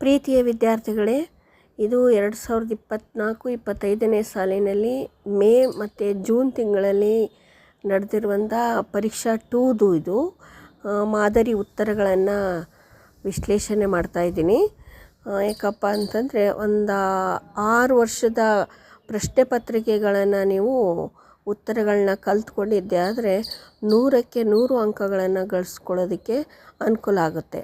ಪ್ರೀತಿಯ ವಿದ್ಯಾರ್ಥಿಗಳೇ, ಇದು ಎರಡು ಸಾವಿರದ ಇಪ್ಪತ್ತ್ನಾಲ್ಕು ಇಪ್ಪತ್ತೈದನೇ ಸಾಲಿನಲ್ಲಿ ಮೇ ಮತ್ತು ಜೂನ್ ತಿಂಗಳಲ್ಲಿ ನಡೆದಿರುವಂಥ ಪರೀಕ್ಷಾ ಟೂದು ಇದು. ಮಾದರಿ ಉತ್ತರಗಳನ್ನು ವಿಶ್ಲೇಷಣೆ ಮಾಡ್ತಾಯಿದ್ದೀನಿ ಯಾಕಪ್ಪ ಅಂತಂದರೆ ಒಂದು ಆರು ವರ್ಷದ ಪ್ರಶ್ನೆ ಪತ್ರಿಕೆಗಳನ್ನು ನೀವು ಉತ್ತರಗಳನ್ನ ಕಲ್ತ್ಕೊಂಡಿದ್ದೆ. ಆದರೆ ನೂರಕ್ಕೆ ನೂರು ಅಂಕಗಳನ್ನು ಗಳಿಸ್ಕೊಳ್ಳೋದಕ್ಕೆ ಅನುಕೂಲ ಆಗುತ್ತೆ.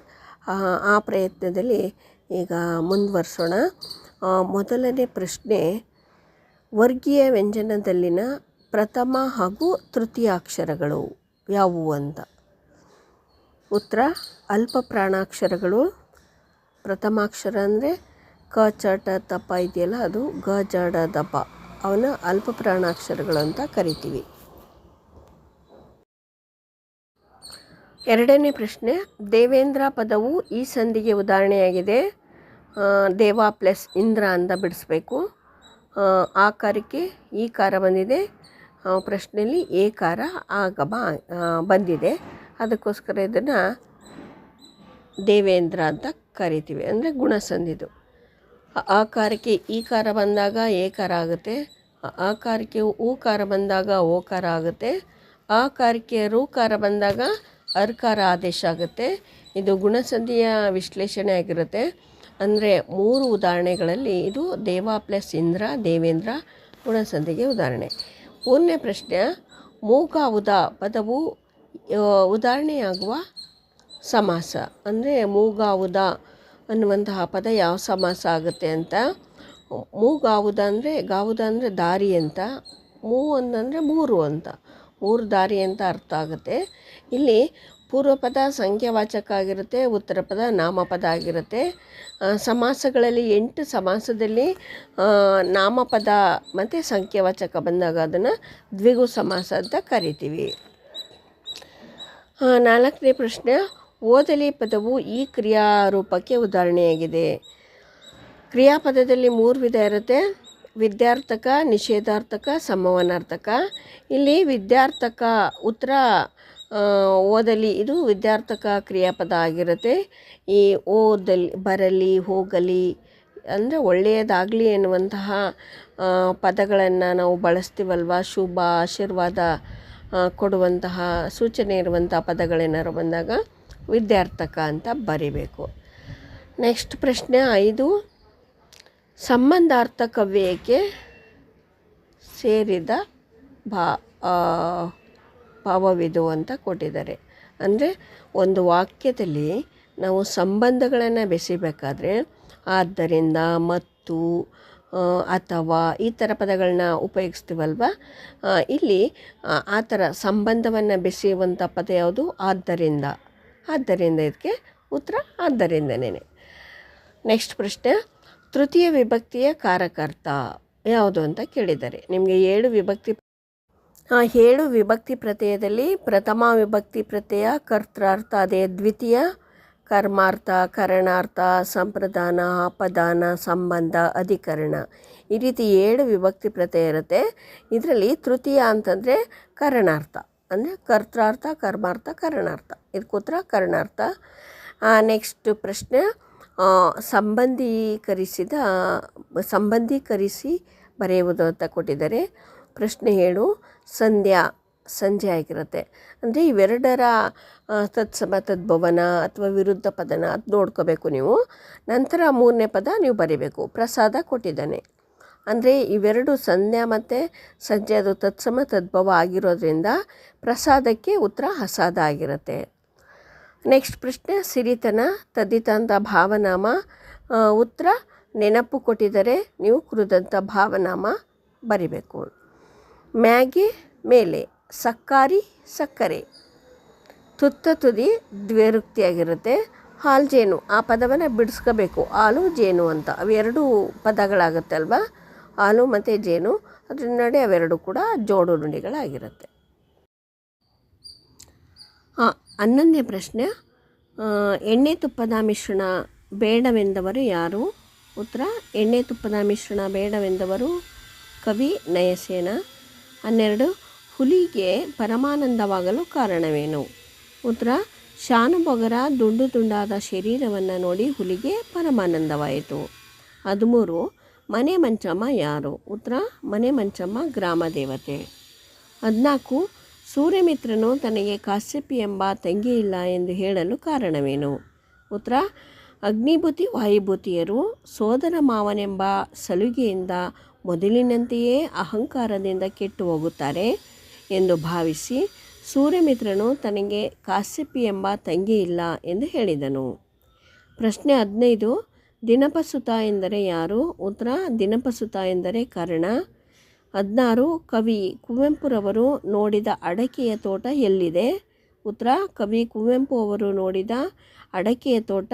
ಆ ಪ್ರಯತ್ನದಲ್ಲಿ ಈಗ ಮುಂದುವರ್ಸೋಣ. ಮೊದಲನೇ ಪ್ರಶ್ನೆ, ವರ್ಗೀಯ ವ್ಯಂಜನದಲ್ಲಿನ ಪ್ರಥಮ ಹಾಗೂ ತೃತೀಯ ಅಕ್ಷರಗಳು ಯಾವುವು ಅಂತ. ಉತ್ತರ, ಅಲ್ಪ ಪ್ರಾಣಾಕ್ಷರಗಳು. ಪ್ರಥಮಾಕ್ಷರ ಅಂದರೆ ಕ, ಚ, ಟ ಇದೆಯಲ್ಲ, ಅದು ಗ, ಜ ದಪ ಅವನ್ನ ಅಲ್ಪ ಪ್ರಾಣಾಕ್ಷರಗಳು ಅಂತ ಕರಿತೀವಿ. ಎರಡನೇ ಪ್ರಶ್ನೆ ದೇವೇಂದ್ರ ಪದವು ಈ ಸಂಧಿಗೆ ಉದಾಹರಣೆಯಾಗಿದೆ. ಆ, ದೇವ ಪ್ಲಸ್ ಇಂದ್ರ ಅಂತ ಬಿಡಿಸ್ಬೇಕು. ಆ, ಆಕಾರಕ್ಕೆ ಈ ಕಾರ ಬಂದಿದೆ. ಆ, ಪ್ರಶ್ನೆಯಲ್ಲಿ ಏಕಾರ ಆಗಮ ಆ, ಬಂದಿದೆ. ಅದಕ್ಕೋಸ್ಕರ ಇದನ್ನು ದೇವೇಂದ್ರ ಅಂತ ಕರಿತೀವಿ. ಅಂದರೆ ಗುಣಸಂಧಿದು. ಕಾರಿಕೆ ಈ ಕಾರ ಬಂದಾಗ ಏಕಾರ ಆಗುತ್ತೆ. ಆ ಆಕಾರಕ್ಕೆ ಊಕಾರ ಬಂದಾಗ ಓಕಾರ ಆಗುತ್ತೆ. ಆಕಾರಕ್ಕೆ ರೂಕಾರ ಬಂದಾಗ ಅರ್ಕಾರ ಆದೇಶ ಆಗುತ್ತೆ. ಇದು ಗುಣಸಂಧಿಯ ವಿಶ್ಲೇಷಣೆ ಆಗಿರುತ್ತೆ. ಅಂದರೆ ಮೂರು ಉದಾಹರಣೆಗಳಲ್ಲಿ ಇದು ದೇವ ಪ್ಲಸ್ ಇಂದ್ರ, ದೇವೇಂದ್ರ ಗುಣಸಂಧಿಗೆ ಉದಾಹರಣೆ. ಮೂರನೇ ಪ್ರಶ್ನೆ ಮೂಗಾವುದ ಪದವು ಉದಾಹರಣೆಯಾಗುವ ಸಮಾಸ. ಅಂದರೆ ಮೂಗಾವುದ ಅನ್ನುವಂತಹ ಪದ ಯಾವ ಸಮಾಸ ಆಗುತ್ತೆ ಅಂತ. ಮೂಗಾವುದ ಅಂದರೆ, ಗಾವುದ ಅಂದರೆ ದಾರಿ ಅಂತ. ಮೂ ಅಂತಂದರೆ ಮೂರು ಅಂತ. ಮೂರು ದಾರಿ ಅಂತ ಅರ್ಥ ಆಗುತ್ತೆ. ಇಲ್ಲಿ ಪೂರ್ವ ಪದ ಸಂಖ್ಯಾವಾಚಕ ಆಗಿರುತ್ತೆ ಉತ್ತರ ಪದ ನಾಮಪದ ಆಗಿರುತ್ತೆ. ಸಮಾಸಗಳಲ್ಲಿ ಎಂಟು ಸಮಾಸದಲ್ಲಿ ನಾಮಪದ ಮತ್ತು ಸಂಖ್ಯಾವಾಚಕ ಬಂದಾಗ ಅದನ್ನು ದ್ವಿಗು ಸಮಾಸ ಅಂತ ಕರಿತೀವಿ. ನಾಲ್ಕನೇ ಪ್ರಶ್ನೆ, ಓದಲಿ ಪದವು ಈ ಕ್ರಿಯಾರೂಪಕ್ಕೆ ಉದಾಹರಣೆಯಾಗಿದೆ. ಕ್ರಿಯಾಪದದಲ್ಲಿ ಮೂರು ವಿಧ ಇರುತ್ತೆ. ವಿದ್ಯಾರ್ಥಕ, ನಿಷೇಧಾರ್ಥಕ, ಸಮವನಾರ್ಥಕ. ಇಲ್ಲಿ ವಿದ್ಯಾರ್ಥಕ ಉತ್ತರ ಓದಲಿ ಇದು ವಿದ್ಯಾರ್ಥಕ ಕ್ರಿಯಾಪದ ಆಗಿರುತ್ತೆ. ಈ ಓದಲಿ, ಬರಲಿ, ಹೋಗಲಿ ಅಂದರೆ ಒಳ್ಳೆಯದಾಗಲಿ ಎನ್ನುವಂತಹ ಪದಗಳನ್ನು ನಾವು ಬಳಸ್ತೀವಲ್ವ? ಶುಭ, ಆಶೀರ್ವಾದ ಕೊಡುವಂತಹ ಸೂಚನೆ ಇರುವಂಥ ಪದಗಳೇನಾರು ಬಂದಾಗ ವಿದ್ಯಾರ್ಥಕ ಅಂತ ಬರಿಬೇಕು. ನೆಕ್ಸ್ಟ್ ಪ್ರಶ್ನೆ ಐದು. ಸಂಬಂಧಾರ್ಥಕ ವ್ಯಯಕ್ಕೆ ಸೇರಿದ ಭಾ ಭಾವವಿದು ಅಂತ ಕೊಟ್ಟಿದ್ದಾರೆ. ಅಂದರೆ ಒಂದು ವಾಕ್ಯದಲ್ಲಿ ನಾವು ಸಂಬಂಧಗಳನ್ನು ಬೆಸಿಬೇಕಾದ್ರೆ ಆದ್ದರಿಂದ ಮತ್ತು ಅಥವಾ ಈ ಥರ ಪದಗಳನ್ನ ಉಪಯೋಗಿಸ್ತೀವಲ್ವ? ಇಲ್ಲಿ, ಆ ಥರ ಸಂಬಂಧವನ್ನು ಬೆಸೆಯುವಂಥ ಪದ ಯಾವುದು? ಆದ್ದರಿಂದ. ಆದ್ದರಿಂದ ಇದಕ್ಕೆ ಉತ್ತರ ಆದ್ದರಿಂದನೇ ನೆಕ್ಸ್ಟ್ ಪ್ರಶ್ನೆ. ತೃತೀಯ ವಿಭಕ್ತಿಯ ಕಾರಕರ್ತ ಯಾವುದು ಅಂತ ಕೇಳಿದ್ದಾರೆ ನಿಮಗೆ ಏಳು ವಿಭಕ್ತಿ ಆ, ಏಳು ವಿಭಕ್ತಿ ಪ್ರತ್ಯಯದಲ್ಲಿ ಪ್ರಥಮ ವಿಭಕ್ತಿ ಪ್ರತ್ಯಯ ಕರ್ತಾರ್ಥ ಅದೇ ದ್ವಿತೀಯ ಕರ್ಮಾರ್ಥ ಕರಣಾರ್ಥ ಸಂಪ್ರದಾನ ಅಪದಾನ ಸಂಬಂಧ ಅಧಿಕರಣ. ಈ ರೀತಿ ಏಳು ವಿಭಕ್ತಿ ಪ್ರತ್ಯಯ ಇರುತ್ತೆ. ಇದರಲ್ಲಿ ತೃತೀಯ ಅಂತಂದರೆ ಕರಣಾರ್ಥ ಅಂದರೆ ಕರ್ತಾರ್ಥ ಕರ್ಮಾರ್ಥ ಕರಣಾರ್ಥ. ಇದಕ್ಕೋತ್ರ ಕರಣಾರ್ಥ. ನೆಕ್ಸ್ಟ್ ಪ್ರಶ್ನೆ. ಸಂಬಂಧೀಕರಿಸಿದ, ಸಂಬಂಧೀಕರಿಸಿ ಬರೆಯುವುದು ಅಂತ ಕೊಟ್ಟಿದ್ದಾರೆ. ಪ್ರಶ್ನೆ ಹೇಳು ಸಂಧ್ಯಾ ಸಂಜೆ ಆಗಿರುತ್ತೆ ಅಂದರೆ ಇವೆರಡರ ತತ್ಸಮ, ತದ್ಭವನ ಅಥವಾ ವಿರುದ್ಧ ಪದನ ಅದು ನೋಡ್ಕೋಬೇಕು ನೀವು. ನಂತರ ಮೂರನೇ ಪದ ನೀವು ಬರೀಬೇಕು. ಪ್ರಸಾದ ಕೊಟ್ಟಿದ್ದಾನೆ. ಅಂದರೆ ಇವೆರಡು ಸಂಧ್ಯಾ ಮತ್ತು ಸಂಜೆ ಅದು ತತ್ಸಮ, ತದ್ಭವ ಆಗಿರೋದ್ರಿಂದ ಪ್ರಸಾದಕ್ಕೆ ಉತ್ತರ ಹಸಾದ ಆಗಿರುತ್ತೆ. ನೆಕ್ಸ್ಟ್ ಪ್ರಶ್ನೆ, ಸಿರಿತನ ತದ್ದಿತಂಥ ಭಾವನಾಮ. ಉತ್ತರ, ನೆನಪು ಕೊಟ್ಟಿದ್ದರೆ ನೀವು ಕುರಿದಂಥ ಭಾವನಾಮ ಬರಿಬೇಕು. ಮ್ಯಾಗಿ, ಮೇಲೆ, ಸಕ್ಕಾರಿ, ಸಕ್ಕರೆ. ತುತ್ತ ತುದಿ ದ್ವಿರುಕ್ತಿಯಾಗಿರುತ್ತೆ. ಹಾಲು ಜೇನು, ಆ ಪದವನ್ನು ಬಿಡಿಸ್ಕೋಬೇಕು. ಹಾಲು, ಜೇನು ಅಂತ. ಅವೆರಡು ಪದಗಳಾಗುತ್ತೆ ಅಲ್ವಾ? ಹಾಲು ಮತ್ತು ಜೇನು, ಅದ್ರ ನಡೆ ಅವೆರಡು ಕೂಡ ಜೋಡು ನುಡಿಗಳಾಗಿರುತ್ತೆ. ಹನ್ನೊಂದನೇ ಪ್ರಶ್ನೆ. ಎಣ್ಣೆ ತುಪ್ಪದ ಮಿಶ್ರಣ ಬೇಡವೆಂದವರು ಯಾರು? ಉತ್ತರ, ಎಣ್ಣೆ ತುಪ್ಪದ ಮಿಶ್ರಣ ಬೇಡವೆಂದವರು ಕವಿ ನಯಸೇನ. ಹನ್ನೆರಡು, ಹುಲಿಗೆ ಪರಮಾನಂದವಾಗಲು ಕಾರಣವೇನು? ಉತ್ತರ ಶಾನುಭೊಗರ ದುಂಡು ದುಂಡಾದ ಶರೀರವನ್ನು ನೋಡಿ ಹುಲಿಗೆ ಪರಮಾನಂದವಾಯಿತು. ಹದಿಮೂರು, ಮನೆ ಮಂಚಮ್ಮ ಯಾರು? ಉತ್ತರ, ಮನೆ ಮಂಚಮ್ಮ ಗ್ರಾಮ ದೇವತೆ. ಹದಿನಾಲ್ಕು ಸೂರ್ಯಮಿತ್ರನು ತನಗೆ ಕಾಶ್ಯಪಿ ಎಂಬ ತಂಗಿ ಇಲ್ಲ ಎಂದು ಹೇಳಲು ಕಾರಣವೇನು? ಉತ್ತರ ಅಗ್ನಿಭೂತಿ ವಾಯುಭೂತಿಯರು ಸೋದರ ಮಾವನೆಂಬ ಸಲುಗೆಯಿಂದ ಮೊದಲಿನಂತೆಯೇ ಅಹಂಕಾರದಿಂದ ಕೆಟ್ಟು ಹೋಗುತ್ತಾರೆ ಎಂದು ಭಾವಿಸಿ ಸೂರ್ಯಮಿತ್ರನು ತನಗೆ ಕಾಶ್ಯಪಿ ಎಂಬ ತಂಗಿ ಇಲ್ಲ ಎಂದು ಹೇಳಿದನು. ಪ್ರಶ್ನೆ ಹದಿನೈದು, ದಿನಪಸುತ ಎಂದರೆ ಯಾರು? ಉತ್ತರ ದಿನಪಸುತ ಎಂದರೆ ಕರ್ಣ. ಹದಿನಾರು ಕವಿ ಕುವೆಂಪುರವರು ನೋಡಿದ ಅಡಕೆಯ ತೋಟ ಎಲ್ಲಿದೆ? ಉತ್ತರ, ಕವಿ ಕುವೆಂಪು ಅವರು ನೋಡಿದ ಅಡಕೆಯ ತೋಟ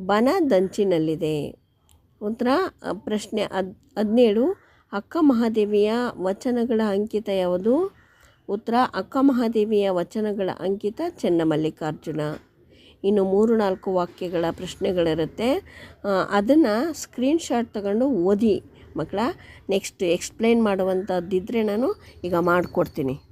ಬನದಂಚಿನಲ್ಲಿದೆ. ಉತ್ತರ, ಪ್ರಶ್ನೆ ಹದ್, ಹದಿನೇಳು, ಅಕ್ಕ ಮಹಾದೇವಿಯ ವಚನಗಳ ಅಂಕಿತ ಯಾವುದು? ಉತ್ತರ, ಅಕ್ಕ ಮಹಾದೇವಿಯ ವಚನಗಳ ಅಂಕಿತ ಚೆನ್ನಮಲ್ಲಿಕಾರ್ಜುನ. ಇನ್ನು ಮೂರು ನಾಲ್ಕು ವಾಕ್ಯಗಳ ಪ್ರಶ್ನೆಗಳಿರುತ್ತೆ. ಅದನ್ನು ಸ್ಕ್ರೀನ್ಶಾಟ್ ತಗೊಂಡು ಓದಿ. ಮಕ್ಕಳ. ನೆಕ್ಸ್ಟ್ ಎಕ್ಸ್ಪ್ಲೇನ್ ಮಾಡುವಂಥದ್ದಿದ್ದರೆ ನಾನು ಈಗ ಮಾಡಿಕೊಡ್ತೀನಿ.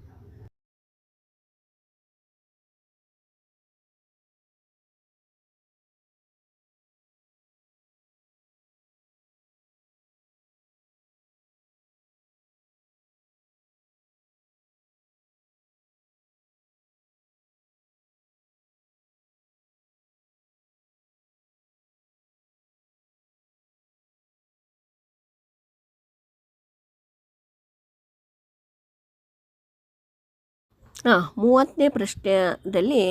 ಹಾಂ ಮೂವತ್ತನೇ ಪ್ರಶ್ನೆಯಲ್ಲಿ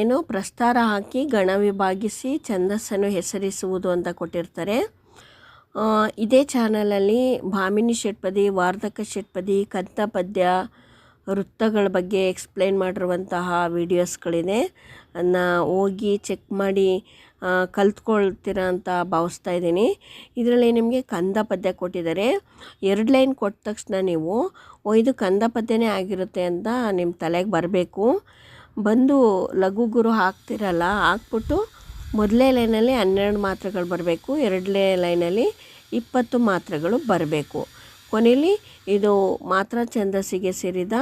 ಏನು ಪ್ರಸ್ತಾರ ಹಾಕಿ ಗಣ ವಿಭಾಗಿಸಿ ಛಂದಸ್ಸನ್ನು ಹೆಸರಿಸುವುದು ಅಂತ ಕೊಟ್ಟಿರ್ತಾರೆ. ಇದೇ ಚಾನಲಲ್ಲಿ ಭಾಮಿನಿ ಷಟ್ಪದಿ, ವಾರ್ಧಕ ಷಟ್ಪದಿ ಕಂತ ಪದ್ಯ ವೃತ್ತಗಳ ಬಗ್ಗೆ ಎಕ್ಸ್ಪ್ಲೇನ್ ಮಾಡಿರುವಂತಹ ವೀಡಿಯೋಸ್ಗಳಿದೆ. ಅದನ್ನ ಹೋಗಿ ಚೆಕ್ ಮಾಡಿ ಕಲ್ತ್ಕೊಳ್ತೀರ ಅಂತ ಭಾವಿಸ್ತಾ ಇದ್ದೀನಿ. ಇದರಲ್ಲಿ ನಿಮಗೆ ಕಂದ ಪದ್ಯ ಕೊಟ್ಟಿದ್ದಾರೆ. ಎರಡು ಲೈನ್ ಕೊಟ್ಟ ತಕ್ಷಣ ನೀವು ಇದು ಕಂದ ಪದ್ಯನೇ ಆಗಿರುತ್ತೆ ಅಂತ ನಿಮ್ಮ ತಲೆಗೆ ಬರಬೇಕು. ಬಂದು ಲಘು ಗುರು ಹಾಕ್ತಿರಲ್ಲ, ಹಾಕ್ಬಿಟ್ಟು ಮೊದಲೇ ಲೈನಲ್ಲಿ ಹನ್ನೆರಡು ಮಾತ್ರೆಗಳು ಬರಬೇಕು ಎರಡನೇ ಲೈನಲ್ಲಿ ಇಪ್ಪತ್ತು ಮಾತ್ರೆಗಳು ಬರಬೇಕು. ಕೊನೆಯಲ್ಲಿ ಇದು ಮಾತ್ರ ಛಂದಸ್ಸಿಗೆ ಸೇರಿದ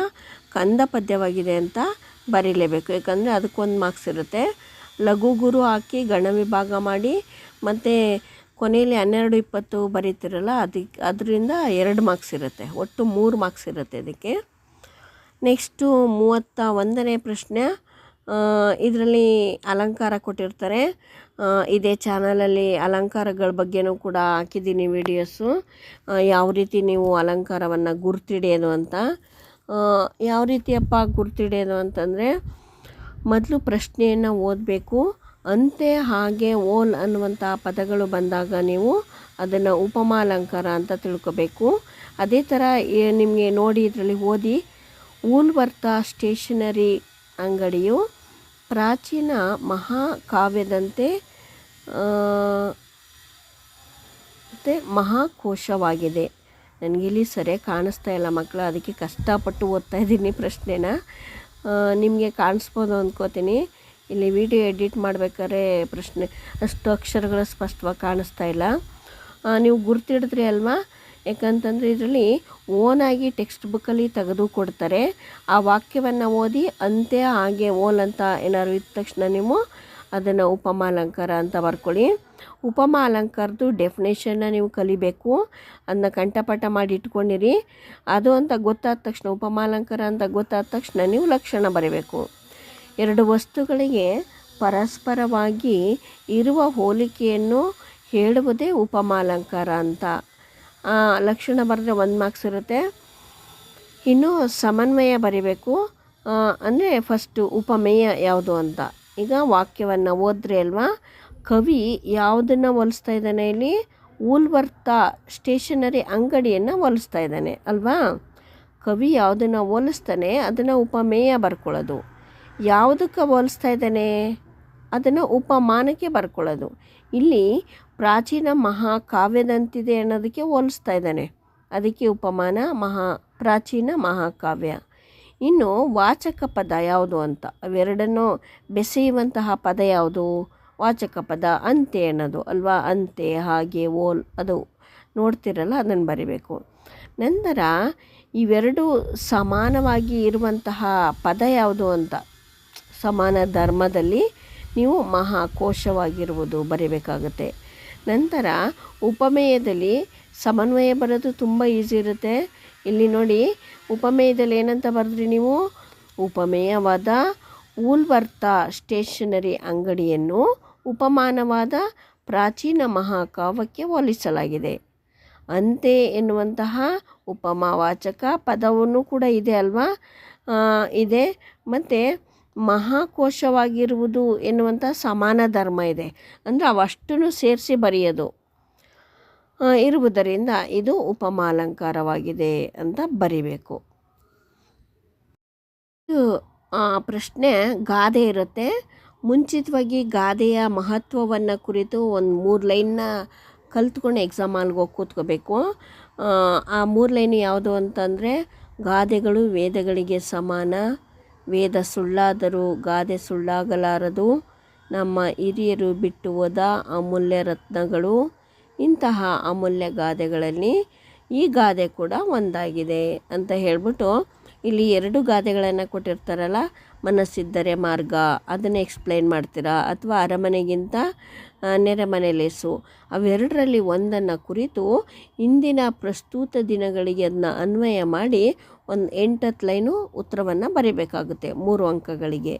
ಕಂದ ಪದ್ಯವಾಗಿದೆ ಅಂತ ಬರೀಲೇಬೇಕು. ಯಾಕಂದರೆ ಅದಕ್ಕೊಂದು ಮಾರ್ಕ್ಸ್ ಇರುತ್ತೆ. ಲಘು ಗುರು ಹಾಕಿ ಗಣ ವಿಭಾಗ ಮಾಡಿ, ಮತ್ತು ಕೊನೆಯಲ್ಲಿ ಹನ್ನೆರಡು ಇಪ್ಪತ್ತು ಬರೀತಿರಲ್ಲ ಅದಕ್ಕೆ ಅದರಿಂದ ಎರಡು ಮಾರ್ಕ್ಸ್ ಇರುತ್ತೆ. ಒಟ್ಟು ಮೂರು ಮಾರ್ಕ್ಸ್ ಇರುತ್ತೆ ಅದಕ್ಕೆ. ನೆಕ್ಸ್ಟು ಮೂವತ್ತ ಒಂದನೇ ಪ್ರಶ್ನೆ ಇದರಲ್ಲಿ ಅಲಂಕಾರ ಕೊಟ್ಟಿರ್ತಾರೆ. ಇದೇ ಚಾನಲಲ್ಲಿ ಅಲಂಕಾರಗಳ ಬಗ್ಗೆನೂ ಕೂಡ ಹಾಕಿದ್ದೀನಿ ವಿಡಿಯೋಸು ಯಾವ ರೀತಿ ನೀವು ಅಲಂಕಾರವನ್ನು ಗುರ್ತಿಡಿಯೋದು ಅಂತ. ಯಾವ ರೀತಿಯಪ್ಪ ಗುರ್ತಿಡಿಯೋದು ಅಂತಂದರೆ, ಮೊದಲು ಪ್ರಶ್ನೆಯನ್ನು ಓದಬೇಕು. ಅಂತೆ ಹಾಗೆ ಓಲ್ ಅನ್ನುವಂಥ ಪದಗಳು ಬಂದಾಗ ನೀವು ಅದನ್ನು ಉಪಮಾಲಂಕಾರ ಅಂತ ತಿಳ್ಕೋಬೇಕು. ಅದೇ ಥರ ನಿಮಗೆ ನೋಡಿ ಇದರಲ್ಲಿ ಓದಿ, ಊಲ್ವರ್ತ ಸ್ಟೇಷನರಿ ಅಂಗಡಿಯು ಪ್ರಾಚೀನ ಮಹಾಕಾವ್ಯದಂತೆ ಮತ್ತು ಮಹಾಕೋಶವಾಗಿದೆ. ನನಗಿಲ್ಲಿ ಸರಿಯಾಗಿ ಕಾಣಿಸ್ತಾ ಇಲ್ಲ ಮಕ್ಕಳು ಅದಕ್ಕೆ ಕಷ್ಟಪಟ್ಟು ಓದ್ತಾ ಇದ್ದೀನಿ ಪ್ರಶ್ನೆನ. ನಿಮಗೆ ಕಾಣಿಸ್ಬೋದು ಅಂದ್ಕೋತೀನಿ ಇಲ್ಲಿ ವಿಡಿಯೋ ಎಡಿಟ್ ಮಾಡಬೇಕಾದ್ರೆ ಪ್ರಶ್ನೆ, ಅಷ್ಟು ಅಕ್ಷರಗಳು ಸ್ಪಷ್ಟವಾಗಿ ಕಾಣಿಸ್ತಾ ಇಲ್ಲ. ನೀವು ಗುರ್ತಿಡಿದ್ರಿ ಅಲ್ವಾ? ಯಾಕಂತಂದರೆ ಇದರಲ್ಲಿ ಓನಾಗಿ ಟೆಕ್ಸ್ಟ್ ಬುಕ್ಕಲ್ಲಿ ತೆಗೆದು ಕೊಡ್ತಾರೆ. ಆ ವಾಕ್ಯವನ್ನು ಓದಿ ಅಂತೆ ಹಾಗೆ ಓಲ್ ಅಂತ ಏನಾದ್ರು ಇದ್ದ ತಕ್ಷಣ ನೀವು ಅದನ್ನು ಉಪಮಾಲಂಕಾರ ಅಂತ ಬರ್ಕೊಳ್ಳಿ. ಉಪಮಾಲಂಕಾರದ್ದು ಡೆಫಿನೇಷನ್ನ ನೀವು ಕಲಿಬೇಕು. ಅದನ್ನ ಕಂಠಪಾಠ ಮಾಡಿ ಇಟ್ಕೊಂಡಿರಿ. ಅದು ಅಂತ ಗೊತ್ತಾದ ತಕ್ಷಣ, ಉಪಮಾಲಂಕಾರ ಅಂತ ಗೊತ್ತಾದ ತಕ್ಷಣ ನೀವು ಲಕ್ಷಣ ಬರೀಬೇಕು. ಎರಡು ವಸ್ತುಗಳಿಗೆ ಪರಸ್ಪರವಾಗಿ ಇರುವ ಹೋಲಿಕೆಯನ್ನು ಹೇಳುವುದೇ ಉಪಮಾಲಂಕಾರ ಅಂತ. ಲಕ್ಷಣ ಬರೆದ್ರೆ ಒಂದು ಮಾರ್ಕ್ಸ್ ಇರುತ್ತೆ. ಇನ್ನು ಸಮನ್ವಯ ಬರಿಬೇಕು. ಅಂದರೆ ಫಸ್ಟು ಉಪಮೇಯ ಯಾವುದು ಅಂತ. ಈಗ ವಾಕ್ಯವನ್ನು ಓದ್ರೆ ಅಲ್ವಾ? ಕವಿ ಯಾವುದನ್ನು ಹೋಲಿಸ್ತಾ ಇದ್ದಾನೆ ಇಲ್ಲಿ? ಊಲ್ವರ್ತ ಸ್ಟೇಷನರಿ ಅಂಗಡಿಯನ್ನು ಹೋಲಿಸ್ತಾ ಇದ್ದಾನೆ ಅಲ್ವಾ? ಕವಿ ಯಾವುದನ್ನು ಹೋಲಿಸ್ತಾನೆ ಅದನ್ನು ಉಪಮೇಯ ಬರ್ಕೊಳ್ಳೋದು. ಯಾವುದಕ್ಕೆ ಹೋಲಿಸ್ತಾ ಇದ್ದಾನೆ? ಅದನ್ನು ಉಪಮಾನಕ್ಕೆ ಬರ್ಕೊಳ್ಳೋದು. ಇಲ್ಲಿ ಪ್ರಾಚೀನ ಮಹಾಕಾವ್ಯದಂತಿದೆ ಅನ್ನೋದಕ್ಕೆ ಹೋಲಿಸ್ತಾ ಇದ್ದಾನೆ. ಅದಕ್ಕೆ ಉಪಮಾನ, ಮಹಾ, ಪ್ರಾಚೀನ ಮಹಾಕಾವ್ಯ. ಇನ್ನು ವಾಚಕ ಪದ ಯಾವುದು ಅಂತ? ಅವೆರಡನ್ನು ಬೆಸೆಯುವಂತಹ ಪದ ಯಾವುದು? ವಾಚಕ ಪದ ಅಂತೆ ಅನ್ನೋದು ಅಲ್ವಾ? ಅಂತೆ, ಹಾಗೆ, ಓಲ್, ಅದು ನೋಡ್ತಿರಲ್ಲ, ಅದನ್ನು ಬರಿಬೇಕು. ನಂತರ ಇವೆರಡು ಸಮಾನವಾಗಿ ಇರುವಂತಹ ಪದ ಯಾವುದು ಅಂತ? ಸಮಾನ ಧರ್ಮದಲ್ಲಿ ನೀವು ಮಹಾಕೋಶವಾಗಿರುವುದು ಬರೀಬೇಕಾಗುತ್ತೆ. ನಂತರ ಉಪಮೇಯದಲ್ಲಿ ಸಮನ್ವಯ ಬರೋದು ತುಂಬ ಈಸಿ ಇರುತ್ತೆ. ಇಲ್ಲಿ ನೋಡಿ, ಉಪಮೇಯದಲ್ಲಿ ಏನಂತ ಬರೆದ್ರಿ ನೀವು? ಉಪಮೇಯವಾದ ಊಲ್ವರ್ತ ಸ್ಟೇಷನರಿ ಅಂಗಡಿಯನ್ನು ಉಪಮಾನವಾದ ಪ್ರಾಚೀನ ಮಹಾಕಾವ್ಯಕ್ಕೆ ಹೋಲಿಸಲಾಗಿದೆ. ಅಂತೆ ಎನ್ನುವಂತಹ ಉಪಮಾವಾಚಕ ಪದವನ್ನು ಕೂಡ ಇದೆ ಅಲ್ವಾ? ಇದೆ. ಮತ್ತು ಮಹಾಕೋಶವಾಗಿರುವುದು ಎನ್ನುವಂಥ ಸಮಾನ ಧರ್ಮ ಇದೆ. ಅಂದರೆ ಅವಷ್ಟನ್ನು ಸೇರಿಸಿ ಬರೆಯೋದು. ಇರುವುದರಿಂದ ಇದು ಉಪಮಾಲಂಕಾರವಾಗಿದೆ ಅಂತ ಬರಿಬೇಕು. ಇದು ಪ್ರಶ್ನೆ ಗಾದೆ ಇರುತ್ತೆ. ಮುಂಚಿತವಾಗಿ ಗಾದೆಯ ಮಹತ್ವವನ್ನು ಕುರಿತು ಒಂದು ಮೂರು ಲೈನ್ನ ಕಲ್ತ್ಕೊಂಡು ಎಕ್ಸಾಮ್ ಅಲ್ಲಿಗೆ ಹೋಗಿ ಕೂತ್ಕೋಬೇಕು. ಆ ಮೂರು ಲೈನ್ ಯಾವುದು ಅಂತಂದರೆ ಗಾದೆಗಳು ವೇದಗಳಿಗೆ ಸಮಾನ ವೇದ ಸುಳ್ಳಾದರೂ ಗಾದೆ ಸುಳ್ಳಾಗಲಾರದು. ನಮ್ಮ ಹಿರಿಯರು ಬಿಟ್ಟು ಹೋದ ಅಮೂಲ್ಯ ರತ್ನಗಳು. ಇಂತಹ ಅಮೂಲ್ಯ ಗಾದೆಗಳಲ್ಲಿ ಈ ಗಾದೆ ಕೂಡ ಒಂದಾಗಿದೆ ಅಂತ ಹೇಳ್ಬಿಟ್ಟು ಇಲ್ಲಿ ಎರಡು ಗಾದೆಗಳನ್ನು ಕೊಟ್ಟಿರ್ತಾರಲ್ಲ, ಮನಸ್ಸಿದ್ದರೆ ಮಾರ್ಗ. ಅದನ್ನು ಎಕ್ಸ್ಪ್ಲೈನ್ ಮಾಡ್ತೀರಾ? ಅಥವಾ ಅರಮನೆಗಿಂತ ನೆರೆಮನೆ ಲೇಸು ಅವೆರಡರಲ್ಲಿ ಒಂದನ್ನು ಕುರಿತು ಇಂದಿನ ಪ್ರಸ್ತುತ ದಿನಗಳಿಗೆ ಅದನ್ನ ಅನ್ವಯ ಮಾಡಿ ಒಂದು ಎಂಟತ್ತು ಲೈನು ಉತ್ತರವನ್ನು ಬರಿಬೇಕಾಗುತ್ತೆ. ಮೂರು ಅಂಕಗಳಿಗೆ.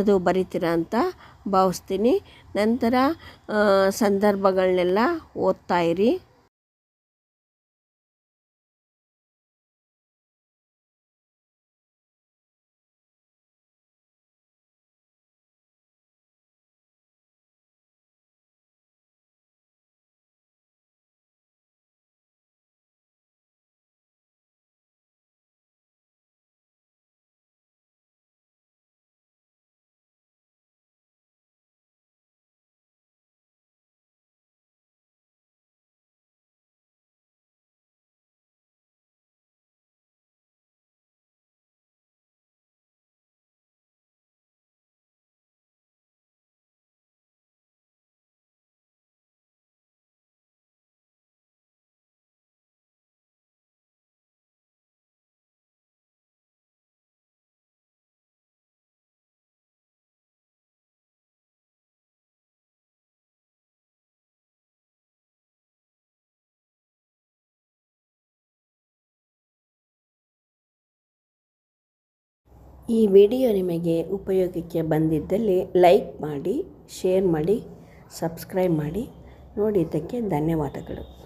ಅದು ಬರಿತೀರಾ ಅಂತ ಭಾವಿಸ್ತೀನಿ. ನಂತರ ಸಂದರ್ಭಗಳನ್ನೆಲ್ಲ ಓದ್ತಾ ಇರಿ. ಈ ವಿಡಿಯೋ ನಿಮಗೆ ಉಪಯೋಗಕ್ಕೆ ಬಂದಿದ್ದಲ್ಲಿ ಲೈಕ್ ಮಾಡಿ ಶೇರ್ ಮಾಡಿ ಸಬ್ಸ್ಕ್ರೈಬ್ ಮಾಡಿ. ನೋಡಿದ್ದಕ್ಕೆ ಧನ್ಯವಾದಗಳು.